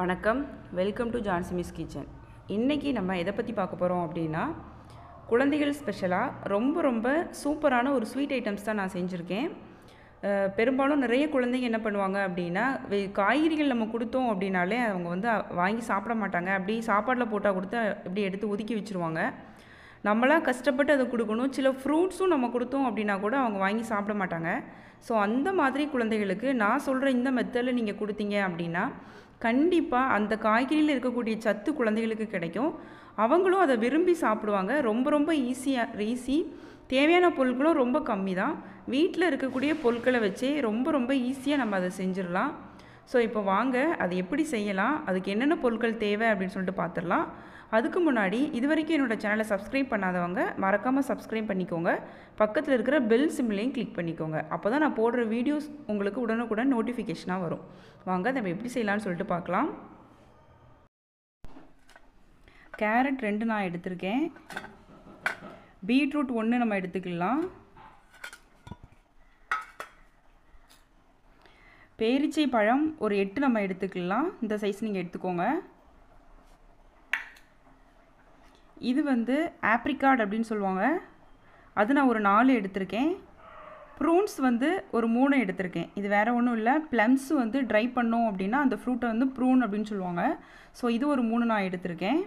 வணக்கம். Welcome to ஜான்சிமிஸ் kitchen இன்றைக்கி நம்ம எதை பற்றி பார்க்க போகிறோம் அப்படின்னா குழந்தைகள் ஸ்பெஷலாக ரொம்ப ரொம்ப சூப்பரான ஒரு ஸ்வீட் ஐட்டம்ஸ் தான் நான் செஞ்சுருக்கேன். பெரும்பாலும் நிறைய குழந்தைங்க என்ன பண்ணுவாங்க அப்படின்னா காய்கறிகள் நம்ம கொடுத்தோம் அப்படின்னாலே அவங்க வந்து வாங்கி சாப்பிட மாட்டாங்க. அப்படி சாப்பாட்டில் போட்டால் கொடுத்து இப்படி எடுத்து ஒதுக்கி வச்சுருவாங்க. நம்மளாக கஷ்டப்பட்டு அதை கொடுக்கணும். சில ஃப்ரூட்ஸும் நம்ம கொடுத்தோம் அப்படின்னா கூட அவங்க வாங்கி சாப்பிட மாட்டாங்க. ஸோ அந்த மாதிரி குழந்தைகளுக்கு நான் சொல்கிற இந்த மெத்தடில் நீங்கள் கொடுத்தீங்க அப்படின்னா கண்டிப்பாக அந்த காய்கறியில் இருக்கக்கூடிய சத்து குழந்தைகளுக்கு கிடைக்கும். அவங்களும் அதை விரும்பி சாப்பிடுவாங்க. ரொம்ப ரொம்ப ஈஸியாக ஈஸி தேவையான பொருட்களும் ரொம்ப கம்மி தான் வீட்டில் இருக்கக்கூடிய பொருட்களை வச்சே ரொம்ப ரொம்ப ஈஸியாக நம்ம அதை செஞ்சிடலாம். ஸோ இப்போ வாங்க அது எப்படி செய்யலாம்? அதுக்கு என்னென்ன பொருட்கள் தேவை அப்படின்னு சொல்லிட்டு பார்த்துடலாம். அதுக்கு முன்னாடி இது வரைக்கும் என்னோடய சேனலை சப்ஸ்கிரைப் பண்ணாதவங்க மறக்காமல் சப்ஸ்கிரைப் பண்ணிக்கோங்க. பக்கத்தில் இருக்கிற பெல் சிம்லையும் கிளிக் பண்ணிக்கோங்க. அப்போ தான் நான் போடுற வீடியோஸ் உங்களுக்கு உடனுக்குடன் நோட்டிஃபிகேஷனாக வரும். வாங்க நம்ம எப்படி செய்யலாம்னு சொல்லிட்டு பார்க்கலாம். கேரட் ரெண்டு நான் எடுத்திருக்கேன். பீட்ரூட் ஒன்று நம்ம எடுத்துக்கலாம். பேரிச்சை பழம் ஒரு எட்டு நம்ம எடுத்துக்கலாம். இந்த சைஸ் நீங்கள் எடுத்துக்கோங்க. இது வந்து ஆப்ரிகாட் அப்படின்னு சொல்லுவாங்க. அது நான் ஒரு நாலு எடுத்திருக்கேன். ப்ரூன்ஸ் வந்து ஒரு மூணு எடுத்திருக்கேன். இது வேறு ஒன்றும் இல்லை. ப்ளம்ஸ் வந்து ட்ரை பண்ணோம் அப்படின்னா அந்த ஃப்ரூட்டை வந்து ப்ரூன் அப்படின்னு சொல்லுவாங்க. ஸோ இது ஒரு மூணு நான் எடுத்திருக்கேன்.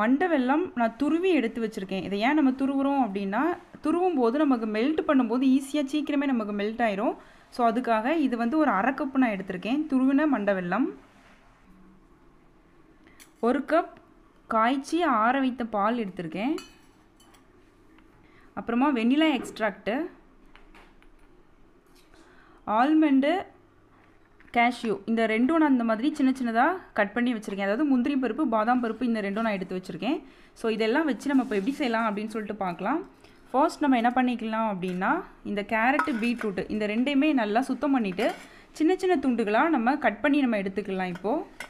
மண்டை வெல்லம் நான் துருவி எடுத்து வச்சுருக்கேன். இதை ஏன் நம்ம துருவுறோம் அப்படின்னா துருவும் போது நமக்கு மெல்ட் பண்ணும்போது ஈஸியாக சீக்கிரமே நமக்கு மெல்ட் ஆயிரும். ஸோ அதுக்காக இது வந்து ஒரு அரை கப்பு நான் எடுத்திருக்கேன். துருவின மண்டை வெல்லம். ஒரு கப் காய்ச்சி ஆற வைத்த பால் எடுத்திருக்கேன். அப்புறமா வெண்ணிலா எக்ஸ்ட்ராக்ட்டு ஆல்மண்டு கேஷ்யூ இந்த ரெண்டும் நான் இந்த மாதிரி சின்ன சின்னதாக கட் பண்ணி வச்சுருக்கேன். அதாவது முந்திரி பருப்பு பாதாம் பருப்பு இந்த ரெண்டும் நான் எடுத்து வச்சுருக்கேன். ஸோ இதெல்லாம் வச்சு நம்ம இப்போ எப்படி செய்யலாம் அப்படின்னு சொல்லிட்டு பார்க்கலாம். ஃபர்ஸ்ட் நம்ம என்ன பண்ணிக்கலாம் அப்படின்னா இந்த கேரட்டு பீட்ரூட்டு இந்த ரெண்டையுமே நல்லா சுத்தம் பண்ணிவிட்டு சின்ன சின்ன துண்டுகளாக நம்ம கட் பண்ணி நம்ம எடுத்துக்கலாம் இப்போது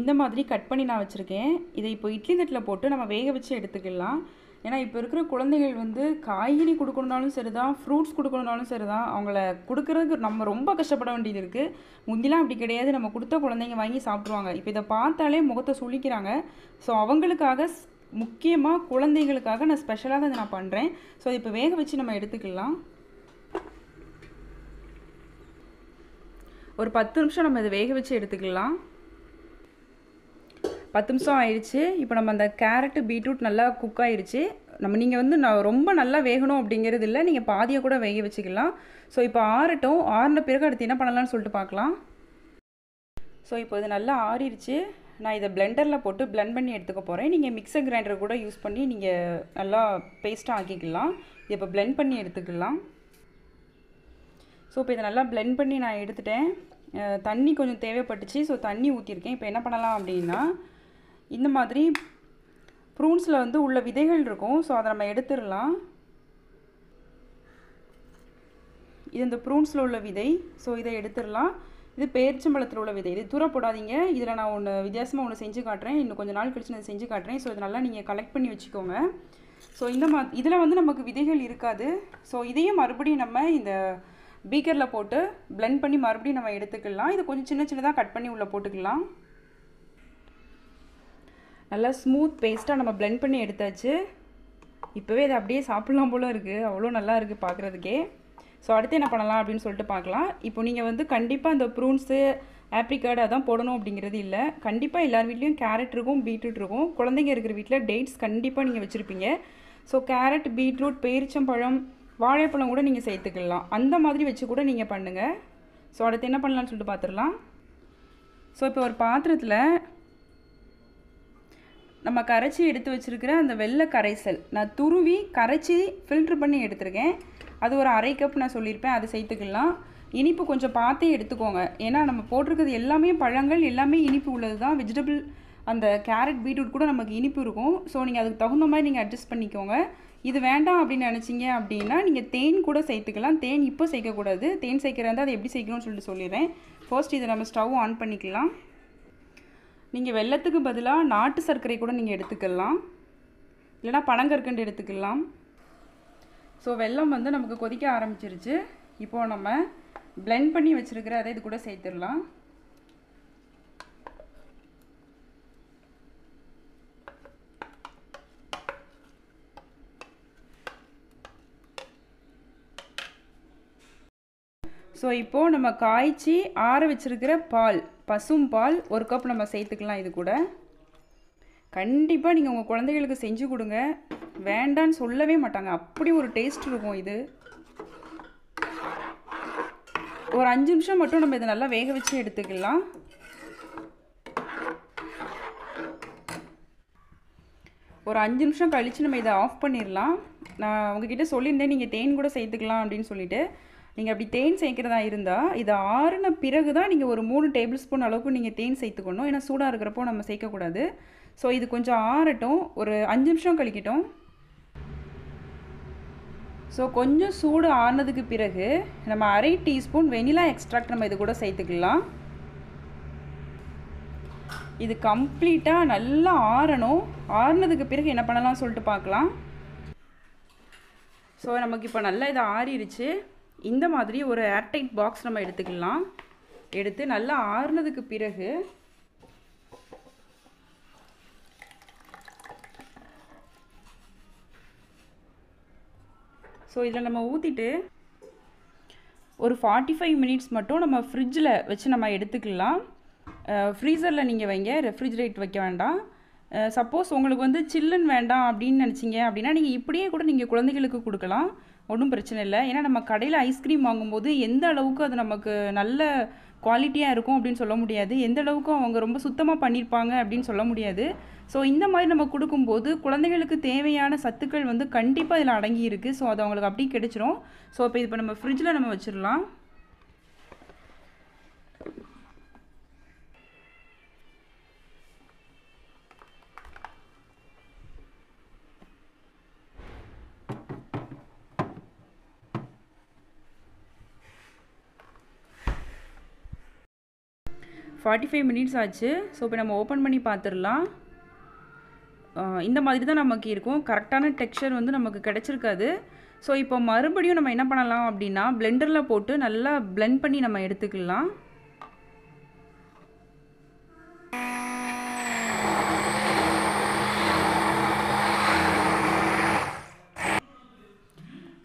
இந்த மாதிரி கட் பண்ணி நான் வச்சுருக்கேன். இதை இப்போ இட்லி தட்டில் போட்டு நம்ம வேக வச்சு எடுத்துக்கலாம். ஏன்னா இப்போ இருக்கிற குழந்தைகள் வந்து காய்கறி கொடுக்கணுனாலும் சரி தான் ஃப்ரூட்ஸ் கொடுக்கணுனாலும் சரி தான் அவங்கள கொடுக்குறதுக்கு நம்ம ரொம்ப கஷ்டப்பட வேண்டியது இருக்குது முந்திலாம் அப்படி கிடையாது. நம்ம கொடுத்த குழந்தைங்க வாங்கி சாப்பிட்ருவாங்க இப்போ இதை பார்த்தாலே முகத்தை சுளிக்கிறாங்க. ஸோ அவங்களுக்காக முக்கியமாக குழந்தைகளுக்காக நான் ஸ்பெஷலாக அதை நான் பண்ணுறேன் ஸோ இப்போ வேக வச்சு நம்ம எடுத்துக்கலாம். ஒரு பத்து நிமிஷம் நம்ம இதை வேக வச்சு எடுத்துக்கலாம். பத்து நிமிஷம் ஆயிடுச்சு. இப்போ நம்ம அந்த கேரட்டு பீட்ரூட் நல்லா குக் ஆயிடுச்சு நம்ம நீங்கள் வந்து நான் ரொம்ப நல்லா வேகணும் அப்படிங்கிறது இல்லை. நீங்கள் பாதியை கூட வேக வச்சுக்கலாம். ஸோ இப்போ ஆறட்டும். ஆறின பிறகு அடுத்து என்ன பண்ணலாம்னு சொல்லிட்டு பார்க்கலாம் ஸோ இப்போ இது நல்லா ஆறிடுச்சு. நான் இதை பிளெண்டரில் போட்டு பிளெண்ட் பண்ணி எடுத்துக்க போகிறேன் நீங்கள் மிக்சர் கிரைண்டர் கூட யூஸ் பண்ணி நீங்கள் நல்லா பேஸ்ட்டாக ஆக்கிக்கலாம். இப்போ பிளெண்ட் பண்ணி எடுத்துக்கலாம். ஸோ இப்போ இதை நல்லா பிளெண்ட் பண்ணி நான் எடுத்துட்டேன். தண்ணி கொஞ்சம் தேவைப்பட்டுச்சு. ஸோ தண்ணி ஊற்றிருக்கேன் இப்போ என்ன பண்ணலாம் அப்படின்னா இந்த மாதிரி ப்ரூன்ஸில் வந்து உள்ள விதைகள் இருக்கும். ஸோ அதை நம்ம எடுத்துடலாம். இது இந்த ப்ரூன்ஸில் உள்ள விதை. ஸோ இதை எடுத்துடலாம். இது பேரிச்சம்பழத்தில் உள்ள விதை. இது தூர போடாதீங்க. இதில் நான் ஒன்று வித்தியாசமாக ஒன்று செஞ்சு காட்டுறேன். இன்னும் கொஞ்சம் நாள் கழிச்சு நான் செஞ்சு காட்டுறேன். ஸோ இது நல்லா நீங்கள் கலெக்ட் பண்ணி வச்சுக்கோங்க. ஸோ இந்த மா இதில் வந்து நமக்கு விதைகள் இருக்காது. ஸோ இதையும் மறுபடியும் நம்ம இந்த பீக்கரில் போட்டு பிளெண்ட் பண்ணி மறுபடியும் நம்ம எடுத்துக்கலாம். இது கொஞ்சம் சின்ன சின்னதாக கட் பண்ணி உள்ளே போட்டுக்கலாம். நல்லா ஸ்மூத் பேஸ்ட்டாக நம்ம பிளெண்ட் பண்ணி எடுத்தாச்சு. இப்போவே இதை அப்படியே சாப்பிட்லாம் போல இருக்குது அவ்வளோ நல்லா இருக்குது பார்க்குறதுக்கே ஸோ அடுத்து என்ன பண்ணலாம் அப்படின்னு சொல்லிட்டு பார்க்கலாம் இப்போ நீங்கள் வந்து கண்டிப்பாக இந்த ப்ரூன்ஸு ஆப்ரிகார்டு அதான் போடணும் அப்படிங்கிறது இல்லை. கண்டிப்பாக எல்லார் வீட்லேயும் கேரட் இருக்கும் பீட்ரூட் இருக்கும். குழந்தைங்க இருக்கிற வீட்டில் டேட்ஸ் கண்டிப்பாக நீங்கள் வச்சுருப்பீங்க. ஸோ கேரட் பீட்ரூட் பேரிச்சம்பழம் வாழைப்பழம் கூட நீங்கள் சேர்த்துக்கலாம். அந்த மாதிரி வச்சு கூட நீங்கள் பண்ணுங்கள் ஸோ அடுத்து என்ன பண்ணலாம்னு சொல்லிட்டு பார்த்துடலாம் ஸோ இப்போ ஒரு பாத்திரத்தில் நம்ம கரைச்சி எடுத்து வச்சுருக்கிற அந்த வெள்ளை கரைசல். நான் துருவி கரைச்சி ஃபில்ட்ரு பண்ணி எடுத்திருக்கேன். அது ஒரு அரை கப் நான் சொல்லியிருப்பேன். அது சேர்த்துக்கலாம். இனிப்பு கொஞ்சம் பார்த்தே எடுத்துக்கோங்க. ஏன்னா நம்ம போட்டிருக்கிறது எல்லாமே பழங்கள் எல்லாமே இனிப்பு உள்ளது தான் வெஜிடபிள் அந்த கேரட் பீட்ரூட் கூட நமக்கு இனிப்பு இருக்கும். ஸோ நீங்கள் அதுக்கு தகுந்த மாதிரி நீங்கள் அட்ஜஸ்ட் பண்ணிக்கோங்க. இது வேண்டாம் அப்படின்னு நினச்சிங்க அப்படின்னா நீங்கள் தேன் கூட சேர்த்துக்கலாம். தேன் இப்போ சேர்க்கக்கூடாது. தேன் சேர்க்கிறதா அதை எப்படி சேர்க்கணும்னு சொல்லிட்டு சொல்லிடுறேன். ஃபர்ஸ்ட் இதை நம்ம ஸ்டவ் ஆன் பண்ணிக்கலாம். நீங்கள் வெல்லத்துக்கு பதிலாக நாட்டு சர்க்கரை கூட நீங்கள் எடுத்துக்கலாம். இல்லைனா பனங்கற்கண்டு எடுத்துக்கலாம். ஸோ வெல்லம் வந்து நமக்கு கொதிக்க ஆரம்பிச்சிருச்சு. இப்போது நம்ம பிளெண்ட் பண்ணி வச்சுருக்கிற அதை இது கூட சேர்த்துடலாம். ஸோ இப்போது நம்ம காய்ச்சி ஆற வச்சுருக்கிற பால். பசும் பால் ஒரு கப் நம்ம சேர்த்துக்கலாம் இது கூட. கண்டிப்பாக நீங்கள் உங்கள் குழந்தைகளுக்கு செஞ்சு கொடுங்க. வேண்டான்னு சொல்லவே மாட்டாங்க. அப்படி ஒரு டேஸ்ட் இருக்கும் இது. ஒரு அஞ்சு நிமிஷம் மட்டும் நம்ம இதை நல்லா வேக வச்சு எடுத்துக்கலாம். ஒரு அஞ்சு நிமிஷம் கழித்து நம்ம இதை ஆஃப் பண்ணிடலாம் நான் உங்ககிட்ட சொல்லியிருந்தேன் நீங்கள் தேன் கூட சேர்த்துக்கலாம் அப்படின்னு சொல்லிட்டு. நீங்கள் அப்படி தேன் சேர்க்கிறதா இருந்தால் இது ஆறுன பிறகு தான் நீங்கள் ஒரு மூணு டேபிள் ஸ்பூன் அளவுக்கு நீங்கள் தேன் சேர்த்துக்கணும். ஏன்னா சூடாக இருக்கிறப்போ நம்ம சேர்க்கக்கூடாது. ஸோ இது கொஞ்சம் ஆறட்டும். ஒரு அஞ்சு நிமிஷம் கழிக்கட்டும். ஸோ கொஞ்சம் சூடு ஆறுனதுக்கு பிறகு நம்ம அரை டீஸ்பூன் வெனிலா எக்ஸ்ட்ராக்ட் நம்ம இது கூட சேர்த்துக்கலாம். இது கம்ப்ளீட்டாக நல்லா ஆறணும். ஆறுனதுக்கு பிறகு என்ன பண்ணலாம் சொல்லிட்டு பார்க்கலாம். ஸோ நமக்கு இப்போ நல்லா இது ஆறிடுச்சு இந்த மாதிரி ஒரு ஏர்டைட் பாக்ஸ் நம்ம எடுத்துக்கலாம். எடுத்து நல்லா ஆறுனதுக்கு பிறகு ஸோ இதில் நம்ம ஊற்றிட்டு ஒரு ஃபார்ட்டி ஃபைவ் மினிட்ஸ் மட்டும் நம்ம ஃப்ரிட்ஜில் வச்சு நம்ம எடுத்துக்கலாம். ஃப்ரீசரில் நீங்கள் வைங்க ரெஃப்ரிஜரேட் வைக்க வேண்டாம். சப்போஸ் உங்களுக்கு வந்து சில்லுன்னு வேண்டாம் அப்படின்னு நினச்சிங்க அப்படின்னா நீங்கள் இப்படியே கூட நீங்கள் குழந்தைகளுக்கு கொடுக்கலாம். ஒன்றும் பிரச்சனை இல்லை. ஏன்னா நம்ம கடையில் ஐஸ்கிரீம் வாங்கும்போது எந்த அளவுக்கு அது நமக்கு நல்ல குவாலிட்டியாக இருக்கும் அப்படின்னு சொல்ல முடியாது. எந்த அளவுக்கு அவங்க ரொம்ப சுத்தமாக பண்ணியிருப்பாங்க அப்படின்னு சொல்ல முடியாது. ஸோ இந்த மாதிரி நம்ம கொடுக்கும்போது குழந்தைகளுக்கு தேவையான சத்துக்கள் வந்து கண்டிப்பாக இதில் அடங்கி இருக்குது ஸோ அது அவங்களுக்கு அப்படியே கிடைச்சிரும். ஸோ இப்போ இப்போ நம்ம ஃப்ரிட்ஜில் நம்ம வச்சிடலாம். ஃபார்ட்டி ஃபைவ் மினிட்ஸ் ஆச்சு. ஸோ இப்போ நம்ம ஓப்பன் பண்ணி பார்த்துடலாம் இந்த மாதிரி தான் நமக்கு இருக்கும். கரெக்டான டெக்ஸ்சர் வந்து நமக்கு கிடச்சிருக்காது. ஸோ இப்போ மறுபடியும் நம்ம என்ன பண்ணலாம் அப்படின்னா பிளெண்டரில் போட்டு நல்லா பிளெண்ட் பண்ணி நம்ம எடுத்துக்கலாம்.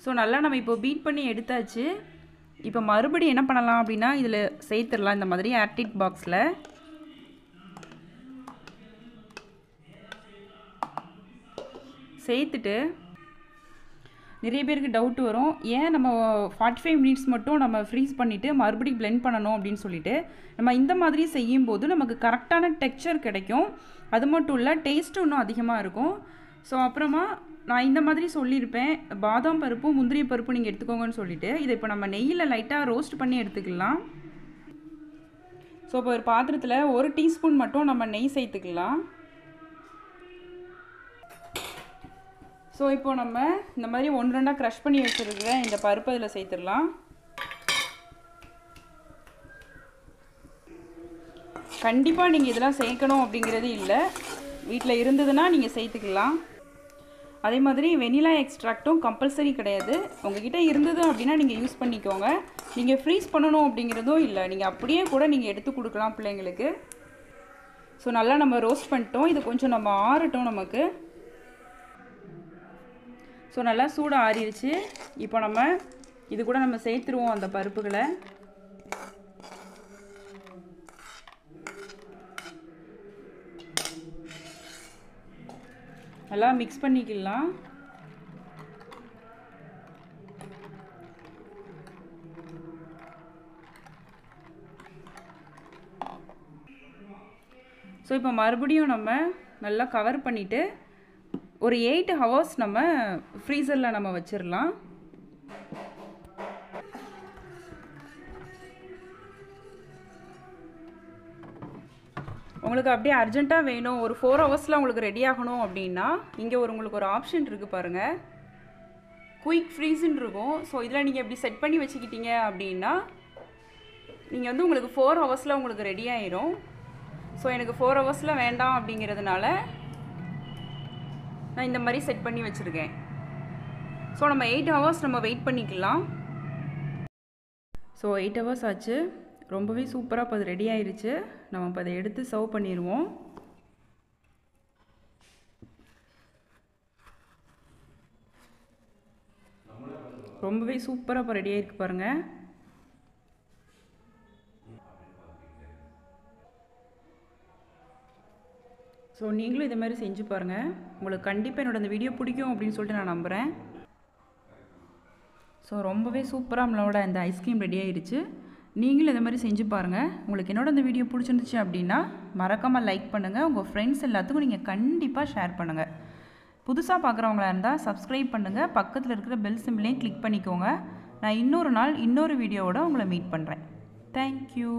ஸோ நல்லா நம்ம இப்போ பீட் பண்ணி எடுத்தாச்சு. இப்போ மறுபடியும் என்ன பண்ணலாம் அப்படின்னா இதில் சேர்த்துடலாம். இந்த மாதிரி ஆர்டிக் பாக்ஸில் சேர்த்துட்டு நிறைய பேருக்கு டவுட் வரும். ஏன் நம்ம ஃபார்ட்டி ஃபைவ் மினிட்ஸ் மட்டும் நம்ம ஃப்ரீஸ் பண்ணிவிட்டு மறுபடியும் பிளெண்ட் பண்ணணும் அப்படின்னு சொல்லிட்டு நம்ம இந்த மாதிரி செய்யும்போது நமக்கு கரெக்டான டெக்ஸ்சர் கிடைக்கும். அது மட்டும் இல்லை டேஸ்ட்டும் இன்னும் அதிகமாக இருக்கும். ஸோ அப்புறமா நான் இந்த மாதிரி சொல்லியிருப்பேன். பாதாம் பருப்பு முந்திரி பருப்பு நீங்கள் எடுத்துக்கோங்கன்னு சொல்லிட்டு இதை இப்போ நம்ம நெய்யில் லைட்டாக ரோஸ்ட் பண்ணி எடுத்துக்கலாம். ஸோ இப்போ ஒரு பாத்திரத்தில் ஒரு டீஸ்பூன் மட்டும் நம்ம நெய் சேர்த்துக்கலாம். ஸோ இப்போ நம்ம இந்த மாதிரி ஒன்று ரெண்டாக க்ரஷ் பண்ணி வச்சுருக்கிற இந்த பருப்பு அதில் சேர்த்துடலாம். கண்டிப்பாக நீங்கள் இதெல்லாம் சேர்க்கணும் அப்படிங்கிறது இல்லை. வீட்டில் இருந்ததுன்னா நீங்கள் சேர்த்துக்கலாம். அதே மாதிரி வெனிலா எக்ஸ்ட்ராக்ட்டும் கம்பல்சரி கிடையாது. உங்ககிட்ட இருந்தது அப்படின்னா நீங்கள் யூஸ் பண்ணிக்கோங்க. நீங்கள் ஃப்ரீஸ் பண்ணணும் அப்படிங்கிறதும் இல்லை. நீங்கள் அப்படியே கூட நீங்கள் எடுத்து கொடுக்கலாம் பிள்ளைங்களுக்கு. ஸோ நல்லா நம்ம ரோஸ்ட் பண்ணிட்டோம். இது கொஞ்சம் நம்ம ஆறட்டும் நமக்கு. ஸோ நல்லா சூடாக ஆறிடுச்சு இப்போ நம்ம இது கூட நம்ம சேர்த்துருவோம் அந்த பருப்புகளை. நல்லா மிக்ஸ் பண்ணிக்கலாம். ஸோ இப்போ மறுபடியும் நம்ம நல்லா கவர் பண்ணிவிட்டு ஒரு எயிட் ஹவர்ஸ் நம்ம ஃப்ரீசரில் நம்ம வச்சிடலாம் உங்களுக்கு அப்படியே அர்ஜெண்ட்டாக வேணும். ஒரு ஃபோர் ஹவர்ஸில் உங்களுக்கு ரெடி ஆகணும் அப்படின்னா இங்கே ஒரு உங்களுக்கு ஒரு ஆப்ஷன் இருக்குது பாருங்கள் குயிக் ஃப்ரீஸுன்னு இருக்கும். ஸோ இதில் நீங்கள் எப்படி செட் பண்ணி வச்சுக்கிட்டீங்க அப்படின்னா நீங்கள் வந்து உங்களுக்கு ஃபோர் ஹவர்ஸில் உங்களுக்கு ரெடி ஆயிரும். ஸோ எனக்கு ஃபோர் ஹவர்ஸில் வேண்டாம் அப்படிங்கிறதுனால நான் இந்த மாதிரி செட் பண்ணி வச்சுருக்கேன். ஸோ நம்ம எயிட் ஹவர்ஸ் நம்ம வெயிட் பண்ணிக்கலாம். ஸோ எயிட் ஹவர்ஸ் ஆச்சு. ரொம்பவே சூப்பராக இப்போ அது ரெடி ஆயிடுச்சு நம்ம இப்போ அதை எடுத்து சர்வ் பண்ணிடுவோம் ரொம்பவே சூப்பராக இப்போ ரெடி ஆகிருக்கு பாருங்கள் ஸோ நீங்களும் இதே மாதிரி செஞ்சு பாருங்கள் உங்களுக்கு கண்டிப்பாக என்னோட அந்த வீடியோ பிடிக்கும் அப்படின்னு சொல்லிட்டு நான் நம்புகிறேன் ஸோ ரொம்பவே சூப்பராக நம்மளோட இந்த ஐஸ்கிரீம் ரெடி ஆயிடுச்சு நீங்களும் இந்த மாதிரி செஞ்சு பாருங்கள் உங்களுக்கு என்னோட இந்த வீடியோ பிடிச்சிருந்துச்சு அப்படின்னா மறக்காமல் லைக் பண்ணுங்கள் உங்கள் ஃப்ரெண்ட்ஸ் எல்லாத்துக்கும் நீங்கள் கண்டிப்பாக ஷேர் பண்ணுங்கள் புதுசாக பார்க்குறவங்களா இருந்தால் சப்ஸ்கிரைப் பண்ணுங்கள் பக்கத்தில் இருக்கிற பெல் சிம்பிளையும் கிளிக் பண்ணிக்கோங்க. நான் இன்னொரு நாள் இன்னொரு வீடியோவோட உங்களை மீட் பண்ணுறேன் தேங்க்யூ